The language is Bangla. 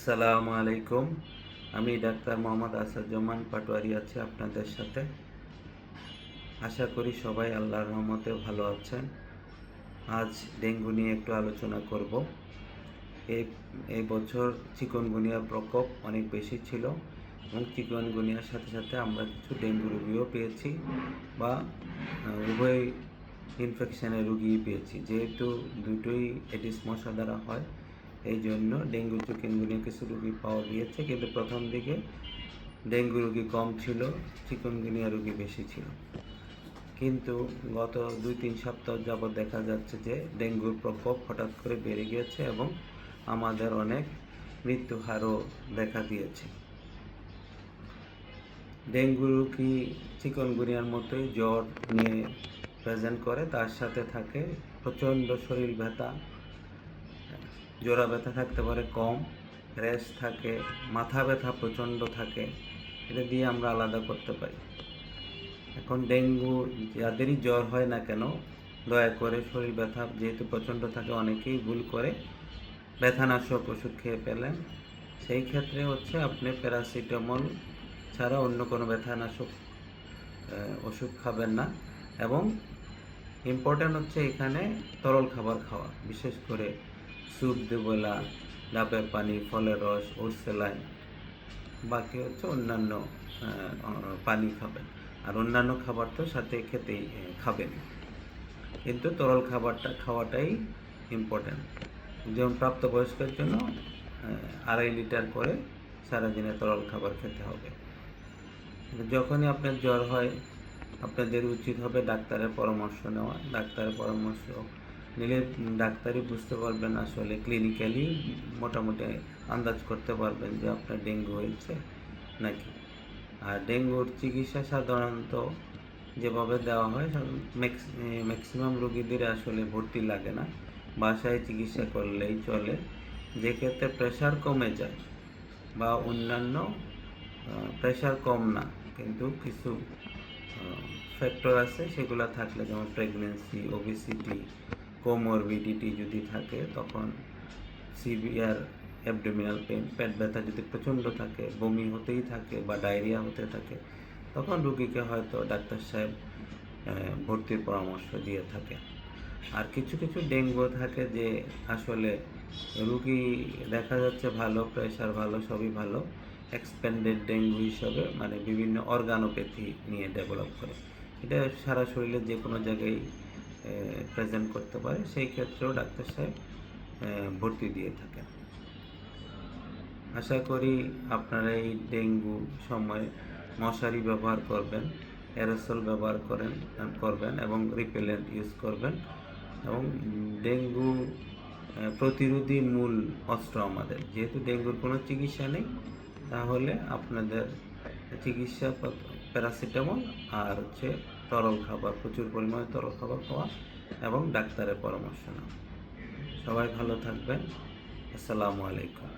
আসসালামু আলাইকুম। আমি ডাক্তার মোহাম্মদ আসাদুজ্জামান পাটোয়ারি আছি আপনাদের সাথে। আশা করি সবাই আল্লাহর রহমতে ভালো আছেন। আজ ডেঙ্গু নিয়ে একটু আলোচনা করব। এই এই বছর চিকনগুনিয়ার প্রকোপ অনেক বেশি ছিল এবং চিকনগুনিয়ার সাথে সাথে আমরা কিছু ডেঙ্গু রোগীও পেয়েছি বা উভয় ইনফেকশনের রুগী পেয়েছি। যেহেতু দুটোই এডিস মশা দ্বারা হয় এই জন্য ডেঙ্গু চিকেনগুনিয়া কিছু রুগী পাওয়া গিয়েছে, কিন্তু প্রথম দিকে ডেঙ্গু রুগী কম ছিল, চিকনগুনিয়া রুগী বেশি ছিল। কিন্তু গত দুই তিন সপ্তাহ যাবৎ দেখা যাচ্ছে যে ডেঙ্গুর প্রকোপ হঠাৎ করে বেড়ে গিয়েছে এবং আমাদের অনেক মৃত্যু হারও দেখা দিয়েছে। ডেঙ্গু রুগী চিকনগুনিয়ার মতোই জ্বর নিয়ে প্রেজেন্ট করে, তার সাথে থাকে প্রচণ্ড শরীর ব্যথা জোড়া ব্যথা থাকতে পারে কম র্যাশ থাকে, মাথা ব্যথা প্রচণ্ড থাকে, এটা দিয়ে আমরা আলাদা করতে পারি। এখন ডেঙ্গু যাদেরই জ্বর হয় না কেন, দয়া করে শরীর ব্যথা যেহেতু প্রচণ্ড থাকে অনেকেই ভুল করে ব্যথানাশক ওষুধ খেয়ে পেলেন সেই ক্ষেত্রে হচ্ছে আপনি প্যারাসিটামল ছাড়া অন্য কোনো ব্যথানাশক ওষুধ খাবেন না এবং ইম্পর্ট্যান্ট হচ্ছে এখানে তরল খাবার খাওয়া, বিশেষ করে স্যুপ দেবলা, ডাবের পানি, ফলের রস ও স্যালাইন বাকি হচ্ছে অন্যান্য পানি খাবেন। আর অন্যান্য খাবার তো সাথে খেতেই খাবেন। কিন্তু তরল খাবারটা খাওয়াটাই ইম্পর্ট্যান্ট যেমন প্রাপ্তবয়স্কের জন্য আড়াই লিটার করে সারাদিনে তরল খাবার খেতে হবে। যখনই আপনার জ্বর হয়, আপনাদের উচিত হবে ডাক্তারের পরামর্শ নেওয়া। ডাক্তারের পরামর্শ নিলে ডাক্তারই বুঝতে পারবেন আসলে ক্লিনিক্যালি মোটামুটি আন্দাজ করতে পারবেন যে আপনার ডেঙ্গু হয়েছে নাকি। আর ডেঙ্গুর চিকিৎসা সাধারণত যেভাবে দেওয়া হয় ম্যাক্সিমাম রোগীদের আসলে ভর্তি লাগে না। বাসায় চিকিৎসা করলেই চলে। যে ক্ষেত্রে প্রেশার কমে যায় বা অন্যান্য প্রেশার কম না, কিন্তু কিছু ফ্যাক্টর আছে সেগুলো থাকলে যেমন প্রেগনেন্সি ওবিসিটি কোমরবিডিটি যদি থাকে, তখন সিভিয়ার অ্যাবডোমিনাল পেন পেট ব্যথা যদি প্রচণ্ড থাকে, বমি হতেই থাকে বা ডায়রিয়া হতে থাকে, তখন রুগীকে হয়তো ডাক্তার সাহেব ভর্তির পরামর্শ দিয়ে থাকে। আর কিছু কিছু ডেঙ্গু থাকে যে আসলে রুগী দেখা যাচ্ছে ভালো প্রেশার ভালো, সবই ভালো এক্সপেন্ডেড ডেঙ্গু হিসাবে মানে বিভিন্ন অর্গানোপ্যাথি নিয়ে ডেভেলপ করে। এটা সারা শরীরে যে কোনো জায়গায় প্রেজেন্ট করতে পারে, সেই ক্ষেত্রেও ডাক্তার সাহেব ভর্তি দিয়ে থাকেন। আশা করি আপনারা এই ডেঙ্গু সময় মশারি ব্যবহার করবেন অ্যারোসল ব্যবহার করেন, করবেন এবং রিপেলেন্ট ইউজ করবেন এবং ডেঙ্গু প্রতিরোধী মূল অস্ত্র আমাদের। যেহেতু ডেঙ্গুর কোনো চিকিৎসা নেই, তাহলে আপনাদের চিকিৎসা প্যারাসিটামল আর হচ্ছে তরল খাবার, প্রচুর পরিমাণে তরল খাবার খাওয়া এবং ডাক্তারের পরামর্শ নেওয়া। সবাই ভালো থাকবেন। আসসালামু আলাইকুম।